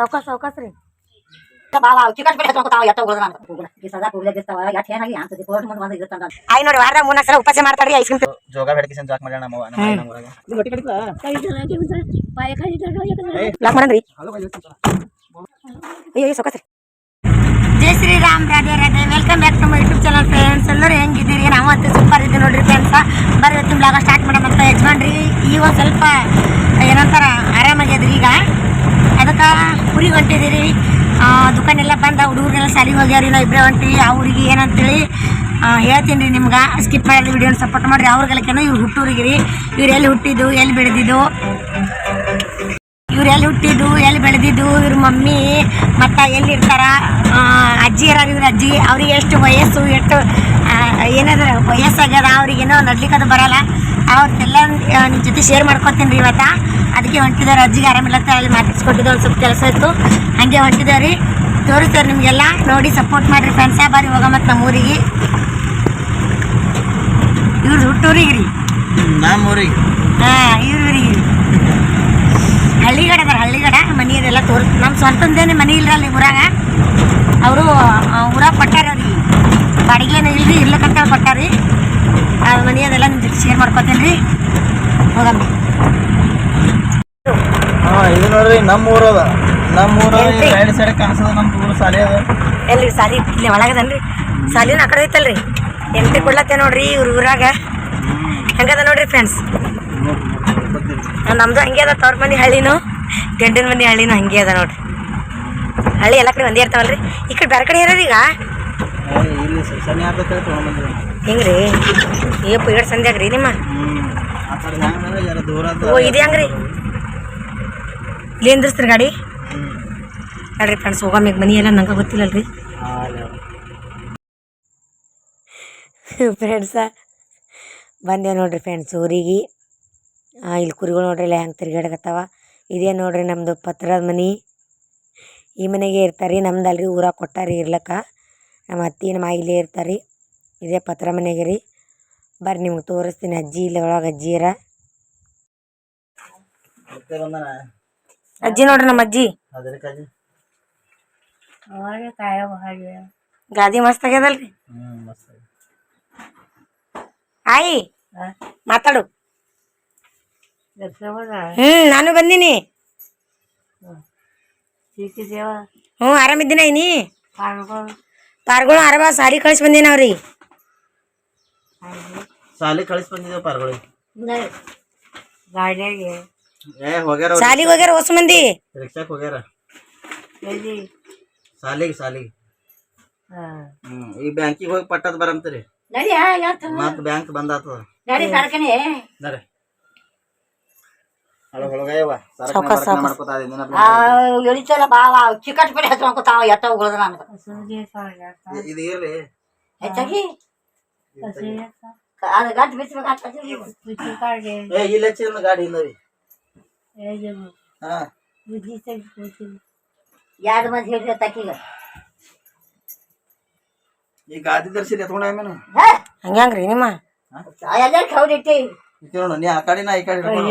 ಸಾವ್ಕಾಸ್ ಸಾವ್ಕಾಸ್ ರೀ ಅಂತ ಆಯ್ ನೋಡಿ ವಾರದಾಗ ಮೂರ್ನಾಲ್ಕು ಸಲ ಉಪವಾಸ ಮಾಡ್ತಾರ್ರಿ ಐಸ್ ಕ್ರೀಮ್ ಜೋಗ ಬೆಡಕಿಸನ್ ಜಾಕ್ ನಮ್ಮ ನಮ್ಮ ಊರಾಗ ಲಾಕ್ ಮಾಡನ್ರಿ ಅಯ್ಯೋ ಜೈ Shriram Radhe Radhe welcome back to my YouTube channel friends ಎಲ್ಲರೂ ಹೆಂಗಿದ್ದೀರಿ ನಾವು ಅಂತೂ ಸೂಪರ್ ಇದ್ದೀವಿ ನೋಡ್ರಿ ಫ್ರೆಂಡ್ಸ್ ಬರ್ರಿ ಇವತ್ತಿನ ಬ್ಲಾಗ ಸ್ಟಾರ್ಟ್ ಮಾಡೋಣಂತ ಯಜಮಾನ್ರಿ ಈಗ ಸ್ವಲ್ಪ ಏನಂತಾರ ಆರಾಮಾಗ್ಯದ್ರಿ ಈಗ ಅದಕ್ಕೆ ಊರಿಗೆ ಹೊಂಟಿದ್ದೀರಿ ದುಕಾನೆಲ್ಲ ಬಂದ, ಹುಡುಗರೆಲ್ಲ ಶಾಲೆಗೆ ಹೋಗ್ಯಾರಿ, ನಾವು ಇಬ್ಬರೇ ಹೊಂಟಿವಿ ಅವ್ರಿಗೆ ಏನಂತೇಳಿ ಹೇಳ್ತೀನಿ ರೀ ನಿಮ್ಗೆ. ಸ್ಕಿಪ್ ಮಾಡಿ ವಿಡಿಯೋನ ಸಪೋರ್ಟ್ ಮಾಡಿರಿ. ಅವ್ರಿಗೆಲ್ಲಕೇನೋ ಇವ್ರು ಹುಟ್ಟೂರಿಗೆ ರೀ ಇವ್ರು ಎಲ್ಲಿ ಹುಟ್ಟಿದ್ದು, ಎಲ್ಲಿ ಬೆಳೆದಿದ್ದು? ಇವ್ರು ಎಲ್ಲಿ ಹುಟ್ಟಿದ್ದು, ಎಲ್ಲಿ ಬೆಳೆದಿದ್ದು? ಇವ್ರ ಮಮ್ಮಿ, ಮತ್ತು ಎಲ್ಲಿ ಇರ್ತಾರ? ಅಜ್ಜಿ ಯಾರು ಇವ್ರ ಅಜ್ಜಿ, ಅವ್ರಿಗೆ ಎಷ್ಟು ವಯಸ್ಸು, ಎಷ್ಟು ಏನಾದ್ರೂ ಏನಾದ್ರ ವಯಸ್ಸಾಗ್ಯದ, ಅವ್ರಿಗೇನೋ ನಡ್ಲಿಕ್ಕೆ ಅದು ಬರಲ್ಲ. ಅವ್ರದ್ದೆಲ್ಲ ನಿಮ್ಮ ಜೊತೆ ಶೇರ್ ಮಾಡ್ಕೊತೀನಿ ರೀ ಇವತ್ತು. ಅದಕ್ಕೆ ಹೊಂಟಿದ್ದಾರೆ ಅಜ್ಜಿಗೆ ಆರಾಮಿಲ್ಲ ಅಂತ ಅಲ್ಲಿ ಮಾತಾಡ್ಸ್ಕೊಟ್ಟಿದ್ದು ಒಂದು ಸ್ವಲ್ಪ ಕೆಲಸ ಇತ್ತು. ಹಾಗೆ ಹೊಂಟಿದ್ದಾರೆ ರೀ. ತೋರಿಸ್ತಾರೆ ನಿಮಗೆಲ್ಲ. ನೋಡಿ ಸಪೋರ್ಟ್ ಮಾಡಿರಿ ಫ್ರೆಂಡ್ಸ ಬಾರಿ ಹೋಗ ಮತ್ತು ನಮ್ಮ ಊರಿಗೆ. ಇವ್ರದ್ದು ಹುಟ್ಟೂರಿಗೆ ರೀ. ನಮ್ಮ ಊರಿಗೆ. ಹಾಂ ಇವ್ರಿಗೆ ಹಳ್ಳಿಗಡೆ ಬರ ಹಳ್ಳಿಗಡ. ಮನೆ ಅದೆಲ್ಲ ತೋರಿಸ್ ನಮ್ಮ ಸ್ವಂತಂದೇನೆ ಮನೆ ಇಲ್ಲ ಅಲ್ಲಿ ಊರಾಗ. ಅವರು ಊರಾಗ ಕೊಟ್ಟಾರ ಅವ್ರಿಗೆ ಬಾಡಿಗೆನ ಇಲ್ರಿ ಇರ್ಲಕ್ಕಂತ ಕೊಟ್ಟಾರಿ ಆ ಮನೆ ಅದೆಲ್ಲ ನಿಮ್ಮ ಜೊತೆ ಶೇರ್ ಮಾಡ್ಕೊತೇನೆ ರೀ. ಹೋಗಮ್ಮ. ಹಾ ಇದು ನೋಡ್ರಿ ನಮ್ಮ ಊರದ. ನಮ್ಮ ಊರ ಎಲ್ರಿ? ಸೈಡ್ ಕಾಣಿಸದ ನಮ್ಮ ಊರು ಸಾಲಿ ಅದ. ಎಲ್ರಿ ಸಾಲಿ ಇಲ್ಲಿ ಒಳಗದನ್ರಿ. ಸಾಲಿನ ಆ ಕಡೆ ಐತಲ್ರಿ. ಎಂಟ್ರಿ ಕೊಡ್ಲತ್ತೆ ನೋಡ್ರಿ ಇವ್ರ ಊರಾಗ. ಹೆಂಗದ ನೋಡ್ರಿ ಫ್ರೆಂಡ್ಸ್ ನಮ್ದು ಹಂಗೆ ಅದ ತವ್ರ ಮನೆ ಹಳ್ಳಿನೂ ಗಂಡನ ಮನೆ ಹಳ್ಳಿನೂ ಹಂಗೆ ಅದ ನೋಡ್ರಿ. ಹಳ್ಳಿ ಎಲ್ಲ ಕಡೆ ಒಂದೇ ಇರ್ತಾವಲ್ರಿ. ಈ ಕಡೆ ಬೇರೆ ಕಡೆ ಇರೋರು ಏ, ತೊಗೊಂಡ್ಬಂದಿವಿ ಹೆಂಗ್ರಿ? ಏಪ್ಪ ಎರಡು ಸಂಧ್ಯಾಗ ರೀ ನಿಮ್ಮ? ಓ ಇದು ಹೆಂಗ್ರಿ. ಇಲ್ಲಿ ಎಂದ್ರಿಸ್ತೀರಿ ಗಾಡಿ? ನೋಡ್ರಿ ಫ್ರೆಂಡ್ಸ್ ಹೋಗಮ್ಮ ಈಗ. ಮನಿ ಎಲ್ಲ ನಂಗೆ ಗೊತ್ತಿಲ್ಲಲ್ರಿ. ಫ್ರೆಂಡ್ಸ ಬಂದೆ ನೋಡ್ರಿ ಫ್ರೆಂಡ್ಸ್ ಊರಿಗೆ. ಇಲ್ಲಿ ಕುರಿಗಳು ನೋಡ್ರಿ ಇಲ್ಲ ಹೆಂಗೆ ತಿರ್ಗಾಡಕತ್ತಾವ ಇದೇ ನೋಡ್ರಿ ನಮ್ಮದು ಪತ್ರದ ಮನೆ. ಈ ಮನೆಗೆ ಇರ್ತಾರೆ ನಮ್ದು ಅಲ್ರಿ ಊರಾಗ ಕೊಟ್ಟಾರಿ ಇರ್ಲಕ್ಕ. ನಮ್ಮ ಅತ್ತಿ ನಮ್ಮ ಇಲ್ಲೇ ಇರ್ತಾರೆ. ಇದೇ ಪತ್ರ ಮನೆಗೆ ರೀ. ಬರ್ರಿ ನಿಮ್ಗೆ ತೋರಿಸ್ತೀನಿ ಅಜ್ಜಿ ಇಲ್ಲ ಒಳಗೆ ಅಜ್ಜಿ ಇರ ಮತ್ತೆ ಬಂದನ? ಅಜ್ಜಿ ನೋಡ್ರಿ ನಮ್ಮ ಅಜ್ಜಿ. ಗಾದಿ ಮಸ್ತ್ ಆಗ್ಯದಲ್ರಿ. ಹ್ಮ್ ಮಸ್ತ್ ಐತಿ. ಆಯಿ ಮಾತಾಡು. ಹ್ಮ್ ನಾನು ಬಂದೀನಿ. ಹ್ಞೂ ಆರಾಮಿದ್ದೀನ ಐನಿ ಪಾರ್ಗಳು. ಆರಾಮ ಸಾರಿ ಕಳ್ಸಿ ಬಂದೀನಿ ಅವ್ರಿಗೆ ಸಾಲಿ ಕಳಿಸ್ ಬಂದಿದ್ದೇವೆ ಪಾರ್ಗಳು. ಗಾಡಿಯಾಗೆ. ಏ ಹೋಗ್ಯಾರ ಅವ್ರು. ಸಾಲಿಗೆ ಹೋಗ್ಯಾರ ಹೊಸ ಮಂದಿ? ರಿಕ್ಷಾಕ್ ಹೋಗ್ಯಾರ. ಸಾಲಿಗೆ ಸಾಲಿಗೆ. ಹ್ಮ್ ಈ ಬ್ಯಾಂಕಿಗೆ ಹೋಗಿ ಪಟ್ಟದ್ ಬರಂತೀರಿ. ನಡಿ ಮತ್ ಬ್ಯಾಂಕ್ ಬಂದ್ ಆತದ ನಡಿ ಸಾವ್ಕಾಸ್. ಮಾಡ್ಕೊತಾ ಇದೀನಿ ಆ ಎಳಿತಲ್ಲ ಬಾವ ಚಿಕಟ್ ಎತ್ತ ಇದು ಇರ್ಲಿ. ಹೆಚ್ಚಾಗಿ? ಅದು ಗಂಟು ಬಿಚ್ಚಬೇಕಾಗ್ತದೆ ಏ ಇಲ್ಲಿ ಹಚ್ಚಿದ ಗಾಡಿ ಇಲ್ಲ ರೀ ಹಾ ಎರಡು ಮಂದಿ ಹೇಳಿದ್ರೆ ತಕ್ಕಿಗ ಈ ಗಾದಿ ತರ್ಸಿರಿ ಎತ್ಕೊಂಡ ಆಮೇಲೆ ಹಂಗ್ಯಾಂಗ್ರಿ ನಿಮ್ಮ ಎಲ್ಲರೂ ಕೌದಿಟ್ಟಿ ನೋಡು ನೀ ಆ ಕಡೆ ನಾ ಈ ಕಡೆ ಹಿಡ್ಕೊಂಡು.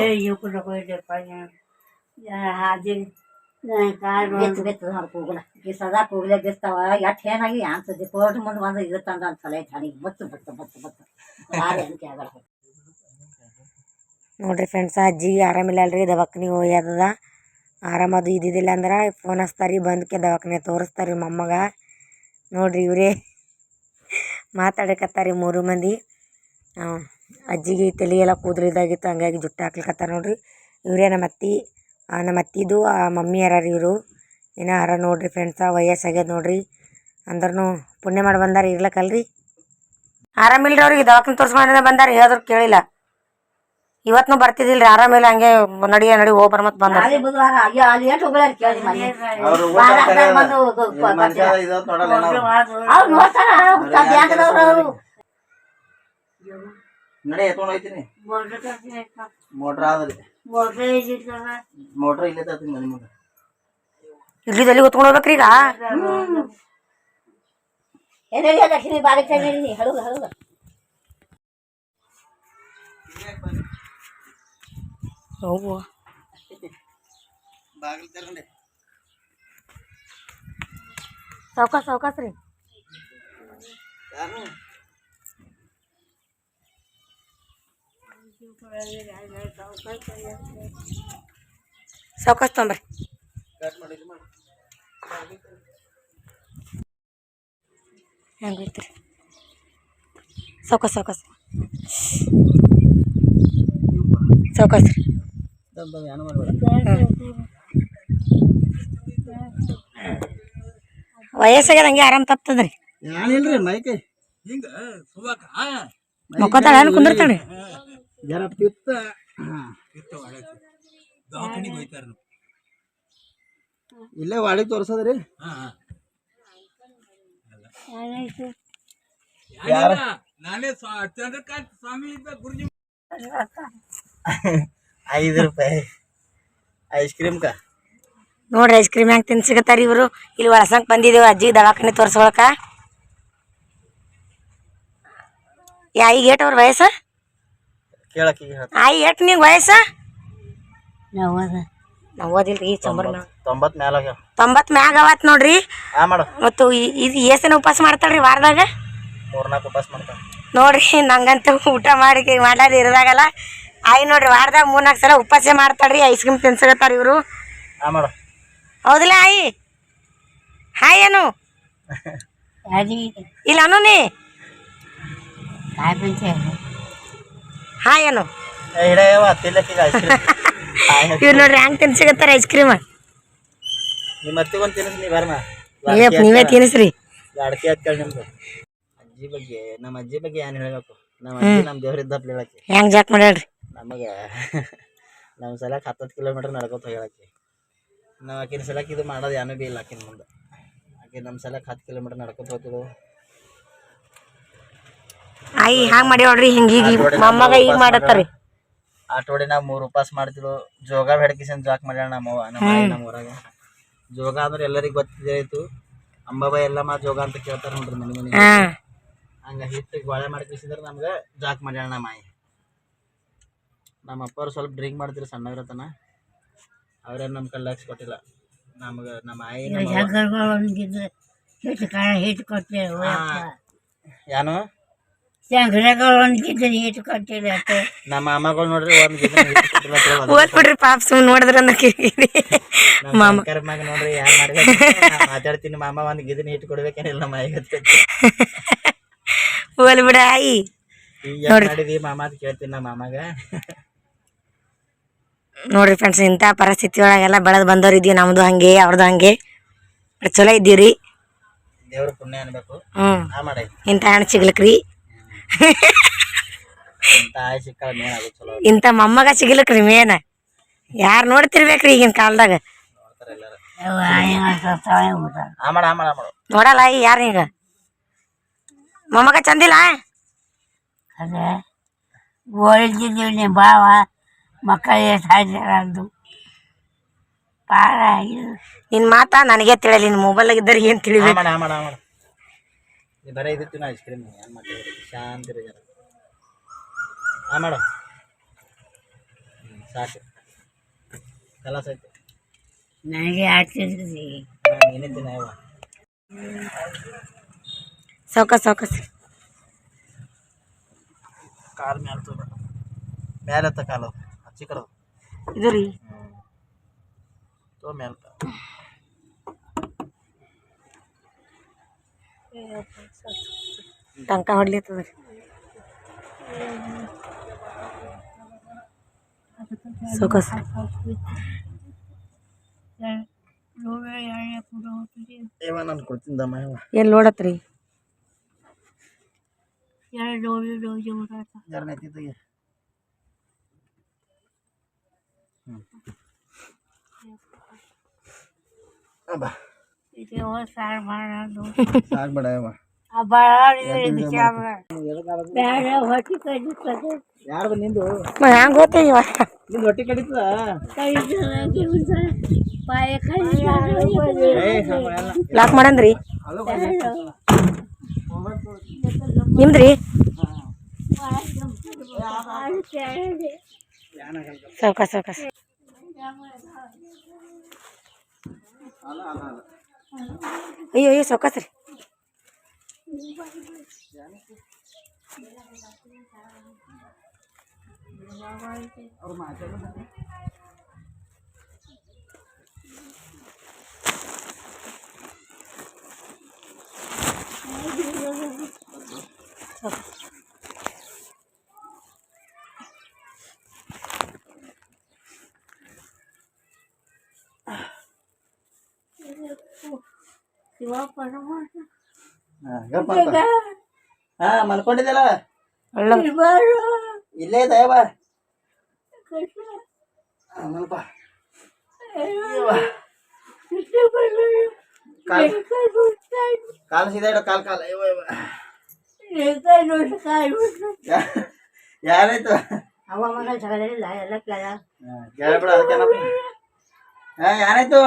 ಬೆತ್ತು ಬೆತ್ತು ಹೋಗೋಣ ಈ ಸದಾ ಕೂಗ್ಲೆ ಬಿಸ್ತಾವ ಎಟ್ ಏನಾಗಿ ಅನ್ಸತಿ ಕೋರ್ಟ್ ಮುಂದೆ ಬಂದು ಇರುತ್ತಂದ ಅಂತ ಸಲ ಐತೆ ಬತ್ತು ಬತ್ತು ಬತ್ತು ಬತ್ತು. ಯಾರು ಅಂತ ಆಗಲ್ಲ. ನೋಡ್ರಿ ಫ್ರೆಂಡ್ಸ್ ಅಜ್ಜಿ ಆರಾಮಿಲ್ಲ ಅಲ್ರಿ ದವಾಖಾನಿಗೆ ಹೋಗ್ಯದ ಆರಾಮದು ಇದ್ದಿದ್ದಿಲ್ಲ ಅಂದ್ರೆ ಫೋನ್ ಹಚ್ತಾರಿ ಬಂದಕ್ಕೆ ದವಾಖಾನೆ ತೋರಿಸ್ತಾರಿ ಮೊಮ್ಮಗ. ನೋಡ್ರಿ ಇವರೇ ಮಾತಾಡಕತ್ತಾರಿ ಮೂರು ಮಂದಿ. ಅಜ್ಜಿಗೆ ತಲೆ ಎಲ್ಲ ಕೂದಲು ಇದಾಗಿತ್ತು ಹಂಗಾಗಿ ಜುಟ್ಟು ಹಾಕ್ಲಿಕತ್ತಾರ ನೋಡ್ರಿ. ಇವರೇ ನಮ್ಮ ಅತ್ತಿ ನಮ್ಮ ಅತ್ತಿದು ಆ ಮಮ್ಮಿ ಯಾರ ಇವರು. ಏನೋ ಅರ ನೋಡ್ರಿ ಫ್ರೆಂಡ್ಸ ವಯಸ್ಸಾಗ್ಯದ ನೋಡ್ರಿ. ಅಂದ್ರೂ ಪುಣ್ಯ ಮಾಡಿ ಬಂದಾರ ಇರ್ಲಕ್ಕಲ್ರಿ ಆರಾಮಿಲ್ರಿ ಅವ್ರಿಗೆ ದವಾಖಾನೆ ತೋರಿಸ್ಕೊಂಡ್ರೆ ಬಂದಾರ ಹೇಳಿದ್ರು ಕೇಳಿಲ್ಲ. ಇವತ್ನು ಬರ್ತಿದಿಲ್ರಿ ಆರಾಮಿಲ್ಲ ಹಂಗೆ ನಡಿ ನಡಿ ಹೋಗ್ ಬರ್ ಮತ್ ಬಂದ ಬುಧವಾರ ಅಯ್ಯೋ ಅಲ್ಲಿ ಎಷ್ಟು ಹೋಗ್ಲಾರ ಕೇಳಿ ಮನೆ. ಅವ್ರು ವಾರ ಕರೆ ಅದ. ಬಂದು ಈ ಮನುಷ್ಯ ಇದ್ ನೋಡಲ್ಲ ಏನೋ. ಅವ್ರು ನೋಡ್ತಾರ ಬ್ಯಾಂಕ್ದವ್ರು ಅವರು ನಡಿ ಎತ್ಕೊಂಡು ಹೋಯ್ತೀನಿ. ಮೋಟ್ರ್ ಆದ್ರಿ. ಮೋಟ್ರ್ ಇಲ್ಲೇ ತರ್ತೀನಿ ಮನೆ ಮುಂದೆ ಇಲ್ಲಿ ಎಲ್ಲಿ ಹೊತ್ಕೊಂಡು ಹೋಗ್ಬೇಕ್ರಿ ಈಗ? ಸಾವ್ಕಾಸ್ ಸಾವ್ಕಾಸ್ ರೀ. ಸಾವ್ಕಾಸ್ ತೊಂಬರ್ರಿ ಹೆಂಗೆ ಐತ್ರಿ ಸಾವ್ಕಾಸ್ ಸಾವ್ಕಾಸ್. ಸಾವ್ಕಾಸ್ ರೀ. ವಯಸ್ಸಾಗ್ಯದ ಹಂಗೆ ಆರಾಮ್ ತಪ್ತದ್ರಿ. ಮೈಕೈ. ಮೈಕೈ ಮಕ್ಕೋತಾಳ ಏನು ಕುಂದಿರ್ತಾಳ್ರಿ? ಜರ ಪಿತ್ತ ಇಲ್ಲೇ ವಾಡಿ ತೋರ್ಸದ್ರಿ. ಯಾರ ಐದು ರೂಪಾಯಿ. ಐಸ್ ಕ್ರೀಮ್ ಕಾ? ನೋಡ್ರಿ ಐಸ್ ಕ್ರೀಮ್ ಹೆಂಗೆ ತಿನ್ ಸಿಗತ್ತಾರ ಇವರು? ಇಲ್ಲಿ ಒಳಸಂಗ್ ಬಂದಿದ್ದೇವೆ ಅಜ್ಜಿ ದವಾಖಾನೆ ತೋರ್ಸ್ಕೊಳಕ ಯಾಯಿ ಏಟ್ ಅವ್ರ ವಯಸ್ಸ? ಕೇಳಕ್ಕೆ. ಆಯಿ ಏಟ್ ನಿಂಗೆ ವಯಸ್ಸ? ನವದ ಚಂಬರ್ ಮ್ಯಾಗ. ಮ್ಯಾಲ ತೊಂಬತ್ತು ಮ್ಯಾಗ ಅವತ್ ನೋಡ್ರಿ. ಆ ಮಾಡು. ಮತ್ತು ಈ- ಇದು ಏಸನ ಉಪವಾಸ ಮಾಡ್ತಾಳ್ರಿ ವಾರದಾಗ? ಮೂರ್ನಾಲ್ಕು ಉಪವಾಸ ನೋಡ್ರಿ ನಂಗಂತೂ ಊಟ ಮಾಡಿ ಮಾಡಾರಿ ಇರದಾಗಲ್ಲ. ಆಯ್ ನೋಡ್ರಿ ವಾರದಾಗ ಮೂರ್ನಾಲ್ಕು ಸಲ ಉಪವಾಸ ಮಾಡ್ತಾಳ್ರಿ ಐಸ್ ಕ್ರೀಮ್ ತಿನ್ಸಕತ್ತಾರ ಇವರು. ಆ ಮಾಡು. ಹೌದಿಲ್ಲ ಆಯಿ? ಹಾಯ್ ಏನು ಇಲ್ಲ ಅನು ನೀ ಏ ಏನು ಇವ್ರು ನೋಡ್ರಿ ಹೆಂಗ್ ತಿನ್ಸಿಗತ್ತಾರ ಐಸ್ ಕ್ರೀಮ್ ನೀವೇ ತಿನ್ನಿಸ್ರಿ. ಹತ್ಕೊಳ್ಳಿ ನಿಮ್ದು. ಅಜ್ಜಿ ಬಗ್ಗೆ ನಮ್ಮ ಅಜ್ಜಿ ಬಗ್ಗೆ ಏನು ಹೇಳಬೇಕು? ನಮ್ಮ ಅಜ್ಜಿ ನಮ್ಮ ದೇವ್ರಿದ್ದಪ್ಪ ಹೇಳಕ್ಕೆ. ಹೆಂಗ್ ಜಾಕ್ ಮಾಡ್ಯಾಳ್ರಿ? ನಮಗೆ ನಮ್ಮ ಸಲಕ್ಕೆ ಹತ್ತತ್ತು ಕಿಲೋಮೀಟ್ರ್ ನಡ್ಕೋತ ಹೇಳಕ್ಕೆ ನಾವು ಆಕಿನ ಸಲಕ್ಕೆ ಇದು ಮಾಡೋದು ಏನೂ ಬಿ ಇಲ್ಲ ಆಕಿನ ಮುಂದೆ. ಆಕೆ ನಮ್ಮ ಸಲಕ್ಕೆ ಹತ್ತು ಕಿಲೋಮೀಟರ್ ನಡ್ಕೋತ ಹೋಗ್ತಿದ್ವು. ಆಯಿ ಹ್ಯಾಂಗ್ ಮಾಡಿ ನೋಡ್ರಿ ಹಿಂಗ ಈಗ ಮೊಮ್ಮಗ ಈಗ ಮಾಡತ್ತಾರಿ ಆಟೋಡಿ ನಾವು ಮೂರು ಉಪಾಸ ಮಾಡ್ತಿದ್ರು ಜೋಗ ಬೆಡಕಿಸನ್ ಜಾಕ್ ಮಾಡ್ಯಾಳ ನಮ್ಮವ್ವ ನಮ್ಮ ನಮ್ಮ ಊರಾಗ ಜೋಗ ಅಂದ್ರೆ ಎಲ್ಲರಿಗೂ ಗೊತ್ತಿದೆ ಆಯ್ತು ಅಂಬಾಬಾಯಿ ಎಲ್ಲಮ್ಮ ಜೋಗ ಅಂತ ಕೇಳ್ತಾರ ನೋಡ್ರಿ ಮನೆ ಮನೆ. ಹಂಗ ಹಿಟ್ಟು ಗೋಳೆ ಮಾಡ್ಕಿಸಿದ್ರೆ ನಮ್ಗೆ ಜಾಕ್ ಮಾಡ್ಯಾಳ ನಮ್ಮ ಆಯಿ. ನಮ್ಮ ಅಪ್ಪವ್ರು ಸ್ವಲ್ಪ ಡ್ರಿಂಕ್ ಮಾಡ್ತಿದ್ರು ಸಣ್ಣವ್ರತನ ಅವ್ರೇನು ನಮ್ಮ ಕಲ್ಲು ಕೊಟ್ಟಿಲ್ಲ. ನಮ್ಗೆ ನಮ್ಮ ಆಯಿ ಹಿಟ್ಟು ಕೊಟ್ಟೆ ಹಿಟ್ಟು ಆ, ಏನು ಶಂಕರಗಳು ಹಿಟ್ಟು ಕೊಡ್ತೇವೆ ಅಷ್ಟೇ ನಮ್ಮ ಮಾಮಗಳು ನೋಡ್ರಿ ಒಂದ್ ಗಿಡ ಹಿಟ್ಟು ಕೊಟ್ಟಿಲ್ಲ ಅಂತ ಹೇಳಿ ಓದ್ ಬಿಡ್ರಿ ಪಾಪ ಸುಮ್ ನೋಡಿದ್ರ ನಮ್ಮ ನೋಡ್ರಿ ಯಾರು ಮಾತಾಡ್ತೀನಿ. ಮಾಮ ಒಂದ್ ಗಿದನ ಹಿಟ್ಟು ಕೊಡ್ಬೇಕೇನಿಲ್ಲ ನಮ್ಮ ಬಿಡ ಆಯಿ. ಮಾಡಿದಿ ಮಾಮ ಅಂತ ಕೇಳ್ತೀನಿ ನಮ್ಮ ಮಾಮಾಗ. ನೋಡ್ರಿ ಫ್ರೆಂಡ್ಸ್ ಇಂಥ ಪರಿಸ್ಥಿತಿ ಒಳಗೆಲ್ಲ ಬೆಳೆದು ಬಂದವ್ರು ಇದೀವಿ ನಮ್ದು ಹಂಗೆ ಅವ್ರದ್ದು ಹಂಗೆ. ಚಲೋ ಇದ್ದೀವ್ರಿ ದೇವ್ರ ಪುಣ್ಯ ಅನ್ಬೇಕು. ಇಂಥ ಹಣ್ಣು ಸಿಗ್ಲಿಕ್ರಿ. ಇಂಥ ಮೊಮ್ಮಗ ಸಿಗ್ಲಿಕ್ರಿ ಮೇನ್ ಯಾರು ನೋಡ್ತಿರ್ಬೇಕ್ರಿ ಈಗಿನ ಕಾಲದಾಗ? ನೋಡಲ್ಲ ಯಾರು ಈಗ? ಮೊಮ್ಮಗ ಚಂದಿಲ್ಲ? ಅದೇ ಓಳಿದ್ದೀವಿ ನಿಮ್ಮ ಭಾವ ಮಕ್ಕಳಿಗೆ ಸಾಯ್ತಾರದು ಪಾರ ಇದು. ನಿನ್ ಮಾತಾ ನನಗೆ ತಿಳಿಯಲಿ ನಿನ್ ಮೊಬೈಲ್ ಏನು ತಿಳಿಬೇಕು? ಮಾಡ ಆ ಮಾಡ ಆ ಮಾಡ ನೀ ಬರೀ ಇದಿತ್ತು ನಾ ಐಸ್ ಕ್ರೀಮ್ ಏನ್ ಮಾಡ್ತೀವಿ ಶಾಂತಿ ಇರು ಜರ ಆ ಮಾಡು ಹ್ಮ್, ಸಾಕು ಕಲಾಸ ಆಯ್ತು ನನಗೆ ಆಡ್ತಿರ್ತೀವಿ ನೀನೇ ತಿನ್ನ ಯವ್ವ ಸೌಕಸ್ ಸೌಕಸ್ ಕಾಲ್ ಮ್ಯಾಲ ತಗೋ ಮ್ಯಾಲ ಎತ್ತ ಕಾಲು ಹಚ್ಚಿ ಕಡದು ಇದು ರೀ ತೋ ಮ್ಯಾಲ ಟಂಕ ಹೊಡ್ಲಿತ್ತದ ರೀ. ಸೌಕಸ್ ಏವ ನಾನು ಕೊಡ್ತೀನಿ ದಮ್ಮ ಯವ್ವ ಎಲ್ಲಿ ನೋಡತ್ರಿ ಯಾರ ನೈತಿಗೆ ಬಾ ಸಾರು ಮಾಡೋದು ಸಾಕ್ ಬೇಡ ಯವ್ವ ಬೇಡ ಹೊಟ್ಟೆ ಕಡಿತದೆ ಯಾರ್ದು ನಿಂದು ಹ್ಯಾಂಗ ಗೊತ್ತೇ ಇವ ನಿಂದು ಹೊಟ್ಟೆ ಕಡಿತದ ಪಾಯ ಏ ಹಂಗ ಎಲ್ಲ ಲಾಕ್ ಮಾಡಂದ್ರಿ ಅಲ್ಲೂ ನಿಮ್ದ್ರಿ ಸೌಕಸ್ ಸೌಕಸ್ ಅಲ್ಲ ಅಲ್ಲ ಅಲ್ಲ ಅಯ್ಯೋ ಅಯ್ಯೋ ಸೊಕ್ಕಸ್ರಿ ಹಾ ಮಲ್ಕೊಂಡಿದ್ದಲ್ಲ ಒಳ್ಳೆ ಇಲ್ಲೇ ದಯವ ಮಲ್ಪ ಕಾಲ್ ಕಾಲು ಸೀದಾ ಇಡು ಕಾಲ್ ಕಾಲ ಇವ ಇವ ಯಾ- ಯಾರಾಯ್ತು ಅವ ಮಗ ಜಗಳ ಇಲ್ಲ ಎಲ್ಲ ಕೇಳ ಕೇಳ್ಬಿಡ ಅದಕ್ಕೇನಪ್ಪ ಹಾ ಯಾರಾಯ್ತು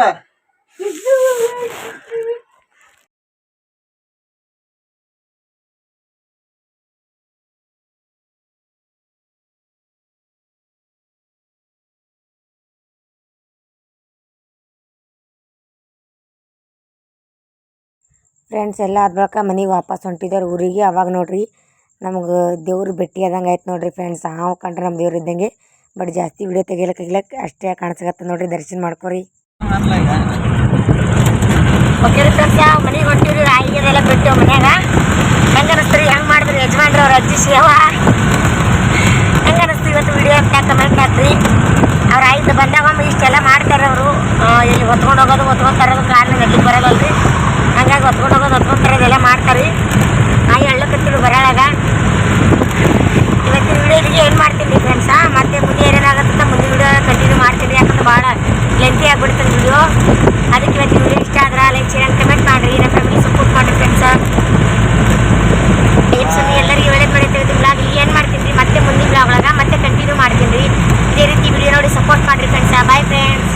ಫ್ರೆಂಡ್ಸ್ ಎಲ್ಲ ಆದ ಬಳಿಕ ಮನೆಗೆ ವಾಪಸ್ ಹೊಂಟಿದ್ದಾರೆ ಊರಿಗೆ ಅವಾಗ ನೋಡ್ರಿ, ನಮ್ಗೆ ದೇವ್ರು ಭೇಟಿ ಆದಂಗೆ ಆಯ್ತು ನೋಡ್ರಿ ಫ್ರೆಂಡ್ಸ್ ಹಾವು ಕಂಡ್ರೆ ನಮ್ಮ ದೇವ್ರು ಇದ್ದಂಗೆ. ಬಟ್ ಜಾಸ್ತಿ ವಿಡಿಯೋ ತೆಗಿಲಕ್ಕೆ ತೆಗಿಲಕ್ಕೆ ಅಷ್ಟೇ ಕಾಣಿಸ್ಕತ್ತ ನೋಡ್ರಿ. ದರ್ಶನ ಮಾಡ್ಕೊರಿ. ಓಕೆ ಫ್ರೆಂಡ್ಸ್ ಯಾವ ಮನೆಗೆ ಹೊಂಟಿವ್ರಿ ರಾಯಿಗೆಲ್ಲ ಬಿಟ್ಟು ಮನ್ಯಾಗ. ಹೆಂಗೆ ಅನಿಸ್ತೀರಿ ಹೆಂಗೆ ಮಾಡಿದ್ರಿ? ಯಜಮಾನ್ರಿ ಅವ್ರ ಅಜ್ಜಿ ಸೇವ ಹೆಂಗೆ ಇವತ್ತು ವಿಡಿಯೋ ಅಂತ ಕಮೆಂಟ್ ಹಾಕ್ರಿ ಅವ್ರು ಆಯ್ತು, ಬಂದಾಗ ಒಮ್ಮೆ ಇಷ್ಟೆಲ್ಲ ಮಾಡ್ತಾರೆ ಅವರು. ಇಲ್ಲಿ ಹೊತ್ಕೊಂಡು ಹೋಗೋದು, ಹೊತ್ಕೊಂಡು ತರೋದು ಕಾರಣ ಎಲ್ಲಿಗೆ ಬರೋದಲ್ರಿ ಹಂಗಾಗಿ ಹೊತ್ಕೊಂಡು ಹೋಗೋದು ಹೊತ್ಕೊಂಡು ತರೋದು ಎಲ್ಲ ಮಾಡ್ತಾರೆ. ನಾಯಿ ಹಳ್ಳಕತ್ತಿರು ಬರೋಳಾಗ ಇವತ್ತಿನ ವಿಡಿಯೋದಿಗೆ ಏನು ಮಾಡ್ತೀನಿ ಫ್ರೆಂಡ್ಸ ಮತ್ತೆ ಮುಂದೆ ಏನೇನಾಗುತ್ತಂತ ಮುಂದಿನ ವಿಡಿಯೋ ಕಂಟಿನ್ಯೂ ಮಾಡ್ತೀನಿ. ಯಾಕಂದ್ರೆ ಭಾಳ ಲೆಂತಿ ಆಗ್ಬಿಡ್ತದೆ ವಿಡಿಯೋ. ಅದಕ್ಕೆ ಇವತ್ತಿನ ವಿಡಿಯೋ ಇಷ್ಟ ಆದ್ರೆ ಲೈಕ್ ಶೇರ್ ಕಮೆಂಟ್ ಮಾಡಿರಿ. ನಮ್ಮ ಫ್ಯಾಮಿಲಿ ಸಪೋರ್ಟ್ ಮಾಡಿರಿ ಫ್ರೆಂಡ್ಸ ಏನು ಸುಮ್ಮನೆ ಎಲ್ಲರಿಗೂ ಒಳ್ಳೇದು ತಿಳಿದು ಬ್ಲಾಗ್ ಇಲ್ಲಿ ಏನು ಮಾಡ್ತೀನಿ ಮತ್ತೆ ಮುಂದಿನ ಬ್ಲಾಗ್ ಒಳಗೆ ಮತ್ತೆ ಕಂಟಿನ್ಯೂ ಮಾಡ್ತೀನಿ ಇದೇ ರೀತಿ ವಿಡಿಯೋ ನೋಡಿ ಸಪೋರ್ಟ್ ಮಾಡಿರಿ ಫ್ರೆಂಡ್ಸ ಬಾಯ್ ಫ್ರೆಂಡ್ಸ್